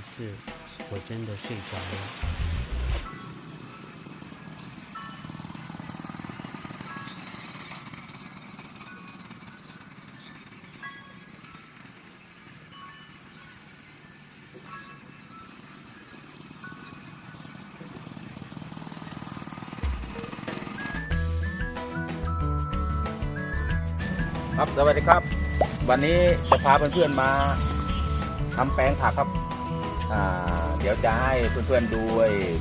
次我真的睡着了。ครับสวัสดีครับ วันนี้จะพาเพื่อนๆมาทำแปลงผักครับ เดี๋ยวจะให้เพื่อนๆดู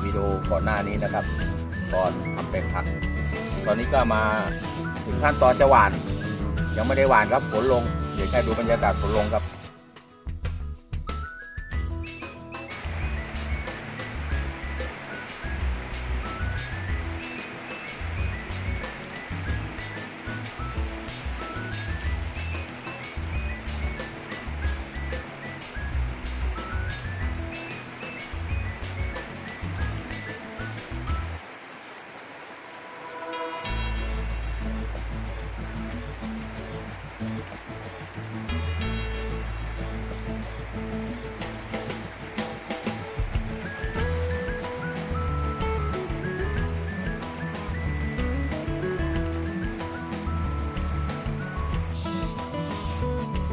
วิดีโอก่อนหน้านี้นะครับก่อนทำแปลงผัก ตอนนี้ก็มาถึงขั้นตอนจะหวาน ยังไม่ได้หวานครับฝนลง เดี๋ยวแค่ดูบรรยากาศฝนลงครับ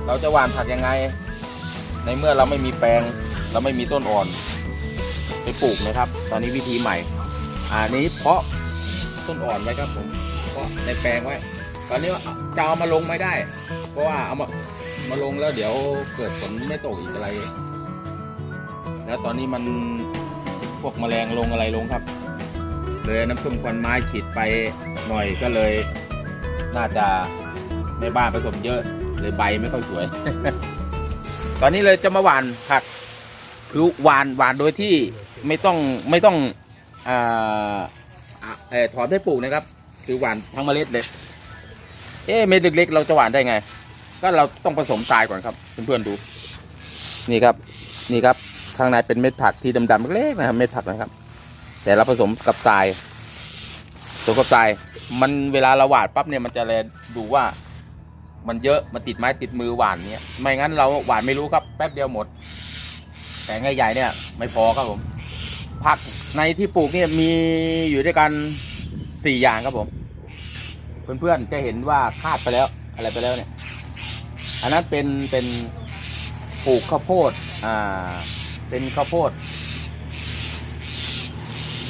เราจะหว่านผักยังไง ในเมื่อเราไม่มีแปลง เราไม่มีต้นอ่อน ไปปลูกนะครับ ตอนนี้วิธีใหม่อ่านี้เพาะต้นอ่อนไว้ครับผมเพาะในแปลงไว้ ตอนนี้จะเอามาลงไม่ได้ เพราะว่าเอามามาลงแล้วเดี๋ยวเกิดฝนไม่ตกอีกอะไร แล้วตอนนี้มันพวกแมลงลงอะไรลงครับ เลยน้ำส้มควันไม้ฉีดไปหน่อยก็เลย น่าจะในบ้านผสมเยอะ เลยใบไม่ค่อยสวย ตอนนี้เลยจะมาหวานผักคือหวานหวานโดยที่ไม่ต้องไม่ต้องออถอนได้ปลูกนะครับ คือหวานทั้งเมล็ดเลย เอ๊ะเม็ดเล็กๆเราจะหวานได้ไง ก็เราต้องผสมทรายก่อนครับเพื่อนๆดู นี่ครับ นี่ครับข้างในเป็นเม็ดผักที่ดำๆเล็กๆนะครับ เม็ดผักนะครับ แต่เราผสมกับทรายผสมกับทราย มันเวลาเราหวานปั๊บเนี่ยมันจะแลดูว่า มันเยอะมันติดไม้ติดมือหวานเนี่ยไม่งั้นเราหวานไม่รู้ครับแป๊บเดียวหมด แต่งใหญ่ๆเนี่ย ไม่พอครับผม ผักในที่ปลูกเนี่ยมีอยู่ด้วยกันสี่อย่างครับผม เพื่อนๆจะเห็นว่าคาดไปแล้ว อะไรไปแล้วเนี่ย อันนั้นเป็นเป็นปลูกข้าวโพดอ่า เป็นข้าวโพด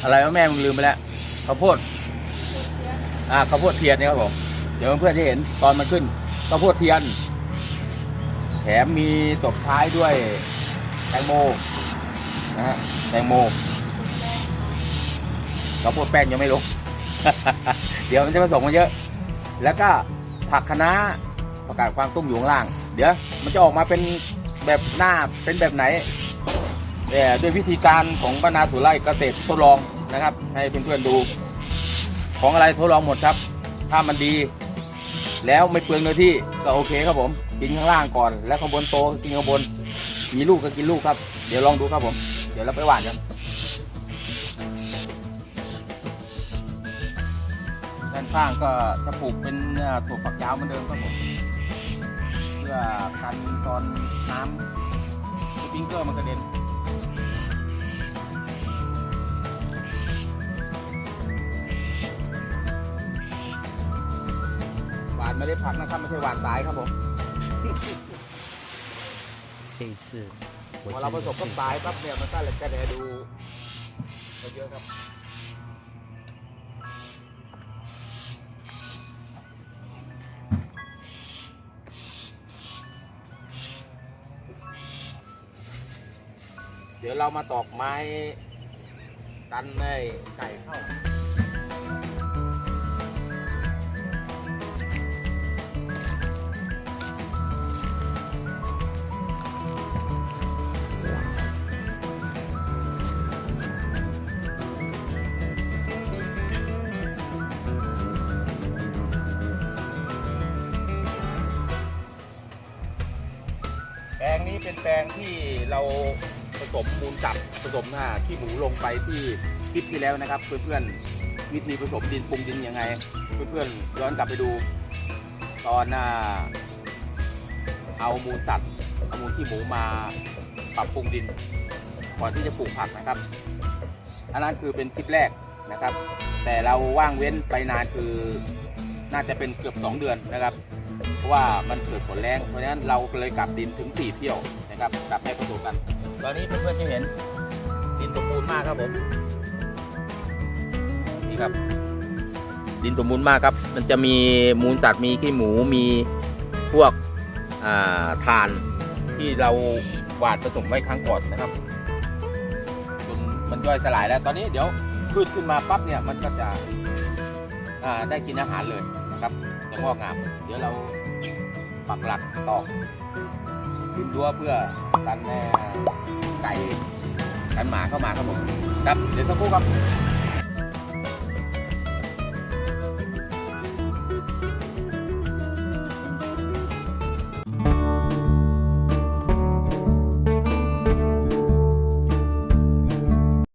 อะไรวะแม่มึงลืมไปแล้วข้าวโพดอ่าข้าวโพดเทียนเนี่ยครับผมเดี๋ยวเพื่อนๆจะเห็นตอนมันขึ้น ข้าวโพดเทียน แถมมีตบท้ายด้วยแตงโมนะฮะแตงโมข้าวโพดแป้งยังไม่ลงเดี๋ยวมันจะผสมกันเยอะ แล้วก็ผักคะน้าผักกาดควางตุ้มอยู่ข้างล่าง เดี๋ยว มันจะออกมาเป็นแบบหน้าเป็นแบบไหนแต่ด้วยวิธีการของบรรณาสุไลเกษตรทดลองนะครับ ให้เพื่อนๆดู ของอะไรทดลองหมดครับ ถ้ามันดี แล้วไม่เปลืองเนื้อที่ก็โอเคครับผม กินข้างล่างก่อน แล้วข้างบนโตก็กินข้างบน มีลูกก็กินลูกครับ เดี๋ยวลองดูครับผม เดี๋ยวเราไปหวานกันด้านข้างก็จะปลูกเป็นถั่วฝักยาวเหมือนเดิมครับผม เพื่อกันตอนน้ำสปริงเกอร์มันกระเด็น ไม่ได้ผักนะครับไม่ใช่หวานสายครับผม 这一次我 พอเราผ 真 ส 的 มกับ 睡 สาย 着 ปั๊บ 了。 เนี่ยมันก็เลยจะแลดูเยอะครับ เดี๋ยวเรามาตอกไม้กันให้ไก่เข้า แปลงนี้เป็นแปลงที่เราผสมมูลสัตว์ผสมหน้าขี้หมูลงไปที่คลิปที่แล้วนะครับ เพื่อนๆวิธีผสมดินปรุงดินยังไง เพื่อนๆย้อนกลับไปดู ตอนหน้า เอามูลสัตว์เอามูลขี้หมูมาปรับปรุงดินก่อนที่จะปลูกผักนะครับ อันนั้นคือเป็นคลิปแรกนะครับ แต่เราว่างเว้นไปนานคือน่าจะเป็นเกือบ 2 เดือนนะครับ เพราะว่ามันเกิดฝนแรงเพราะฉะนั้นเราเลยกลับดินถึง 4เที่ยวนะครับกลับให้ผสมกัน ตอนนี้เพื่อนๆจะเห็นดินสมบูรณ์มากครับผมนี่ครับ ดินสมบูรณ์มากครับ มันจะมีมูลสัตว์มีขี้หมูมีพวกอ่าทานที่เราหวานผสมไว้ครั้งก่อนนะครับจนมันย่อยสลายแล้ว ตอนนี้เดี๋ยวพืชขึ้นมาปั๊บเนี่ยมันก็จะอ่าได้กินอาหารเลยนะ ครับจะงอกงาม เดี๋ยวเราปักหลักตอกขึ้นรั้วเพื่อกันแม่ไก่กันหมาเข้ามาครับผมครับเดี๋ยวสักครู่ครับ